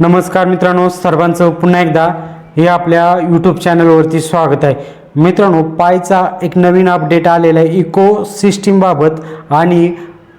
नमस्कार मित्रांनो सर्वांचं पुन्हा एकदा हे आपल्या यूट्यूब चॅनलवरती स्वागत आहे. मित्रांनो पायचा एक नवीन अपडेट आलेला आहे इको सिस्टीमबाबत आणि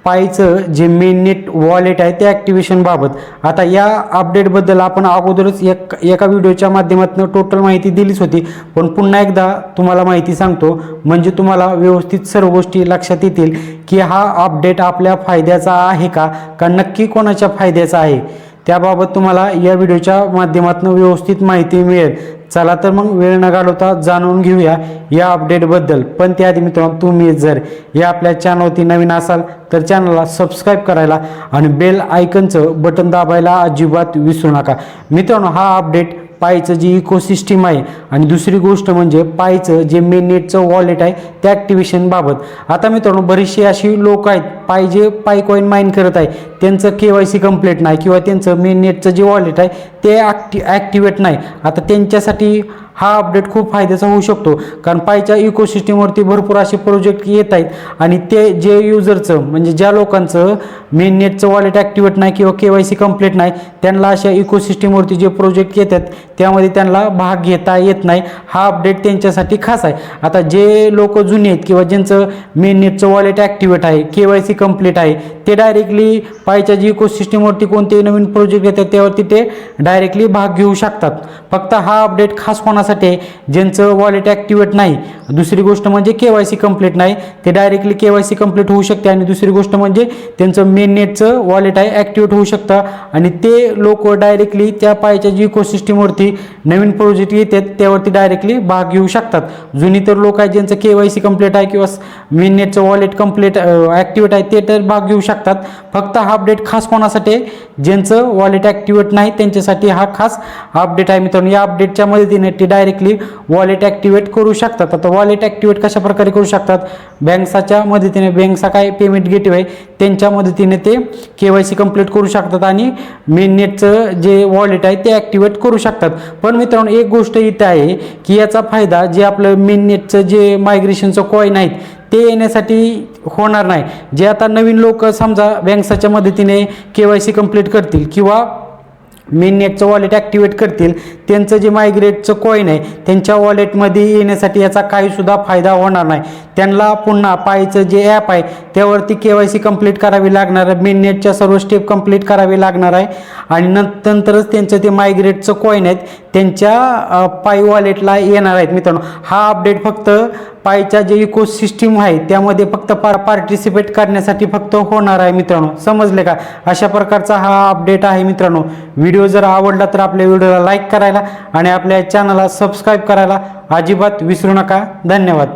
पायचं जे मेन नेट वॉलेट आहे ते ॲक्टिवेशनबाबत आता या अपडेटबद्दल आपण अगोदरच एक एका व्हिडिओच्या माध्यमातून टोटल माहिती दिलीच होती. पण पुन्हा एकदा तुम्हाला माहिती सांगतो म्हणजे तुम्हाला व्यवस्थित सर्व गोष्टी लक्षात येतील की हा अपडेट आपल्या फायद्याचा आहे का? का नक्की कोणाच्या फायद्याचा आहे? त्याबाबत तुम्हाला या व्हिडिओच्या माध्यमातून व्यवस्थित माहिती मिळेल. चला तर मग वेळ न घालवता जाणून घेऊया या अपडेटबद्दल. पण त्याआधी मित्रांनो तुम्ही जर या आपल्या चॅनलवरती नवीन असाल तर चॅनलला सबस्क्राईब करायला आणि बेल आयकनचं बटन दाबायला अजिबात विसरू नका. मित्रांनो हा अपडेट पायचं जी इकोसिस्टीम आहे आणि दुसरी गोष्ट म्हणजे पायचं जे मेन नेटचं वॉलेट आहे त्या ॲक्टिव्हेशनबाबत आता मित्रांनो बरीचशी अशी लोक आहेत पाय जे पाय कॉईन माइन करत आहे त्यांचं के वाय सी कंप्लीट नाही किंवा त्यांचं मेन नेटचं जे वॉलेट आहे ते ॲक्टि ॲक्टिवेट नाही. आता त्यांच्यासाठी हा अपडेट खूप फायद्याचा होऊ शकतो. कारण पायच्या इकोसिस्टीमवरती भरपूर असे प्रोजेक्ट येत आहेत आणि ते जे युजरचं म्हणजे ज्या लोकांचं मेन नेटचं वॉलेट ॲक्टिवेट नाही किंवा के वाय सी कंप्लीट नाही त्यांना अशा इकोसिस्टीमवरती जे प्रोजेक्ट येतात त्यामध्ये त्यांना भाग घेता येत नाही. हा अपडेट त्यांच्यासाठी खास आहे. आता जे लोक जुने आहेत किंवा ज्यांचं मेन नेटचं वॉलेट ॲक्टिवेट आहे के वाय सी कंप्लीट आहे ते डायरेक्टली पायच्या जी इकोसिस्टीमवरती कोणते नवीन प्रोजेक्ट येतात त्यावरती ते डायरेक्टली भाग घेऊ शकतात. फक्त हा अपडेट खास कोणासाठी आहे? ज्यांचं वॉलेट ॲक्टिवेट नाही. दुसरी गोष्ट म्हणजे के वाय सी कंप्लीट नाही. ते directly K Y C complete होऊ शकते आणि दुसरी गोष्ट म्हणजे त्यांचं मेन नेटचं वॉलेट आहे ॲक्टिवेट होऊ शकतं. आणि ते लोक डायरेक्टली त्या पायच्या जी इकोसिस्टीमवरती नवीन प्रोजेक्ट येतात त्यावरती डायरेक्टली भाग घेऊ शकतात. जुनी तर लोक आहेत ज्यांचं के वाय सी कंप्लीट आहे किंवा मेन नेटचं वॉलेट कंप्लीट ॲक्टिवेट आहे ते तर भाग घेऊ शकतात. फक्त हा अपडेट खास कोणासाठी? आहे ज्यांचं वॉलेट ॲक्टिवेट नाही त्यांच्यासाठी हा खास अपडेट आहे मित्रांनो. या अपडेटच्या मदतीने ते डायरेक्टली वॉलेट ॲक्टिवेट करू शकतात. आता वॉलेट ॲक्टिवेट कशा प्रकारे करू शकतात? बँक्साच्या मदतीने बँकचा काय पेमेंट गेटवे त्यांच्या मदतीने ते के वाय सी कंप्लीट करू शकतात आणि मेन नेटचं जे वॉलेट आहे ते ॲक्टिवेट करू शकतात. पण मित्रांनो एक गोष्ट इथे आहे की याचा फायदा जे आपलं मेन नेटचं जे मायग्रेशनचं कॉईन आहेत ते येण्यासाठी होणार नाही. जे आता नवीन लोक समजा बँक्साच्या मदतीने के वाय सी कंप्लीट करतील किंवा मेन नेटचं वॉलेट ॲक्टिवेट करतील त्यांचं जे मायग्रेटचं कॉईन आहे त्यांच्या वॉलेटमध्ये येण्यासाठी याचा काहीसुद्धा फायदा होणार नाही. त्यांना पुन्हा पायचं जे ॲप आहे त्यावरती के वाय सी कंप्लीट करावी लागणार आहे. मेन नेटच्या सर्व स्टेप कंप्लीट करावी लागणार आहे. आणि नंतरच त्यांचं ते मायग्रेटचं कॉईन आहेत त्यांच्या पाय वॉलेटला येणार आहेत मित्रांनो. हा अपडेट फक्त पायच्या जे इकोसिस्टीम आहे त्यामध्ये फक्त पार पार्टिसिपेट करण्यासाठी फक्त होणार आहे मित्रांनो. समजले का? अशा प्रकारचा हा अपडेट आहे मित्रांनो. व्हिडिओ जर आवडला तर आपल्या व्हिडिओला लाईक करायला आणि आपल्या चॅनलला सबस्क्राईब करायला अजिबात विसरू नका. धन्यवाद.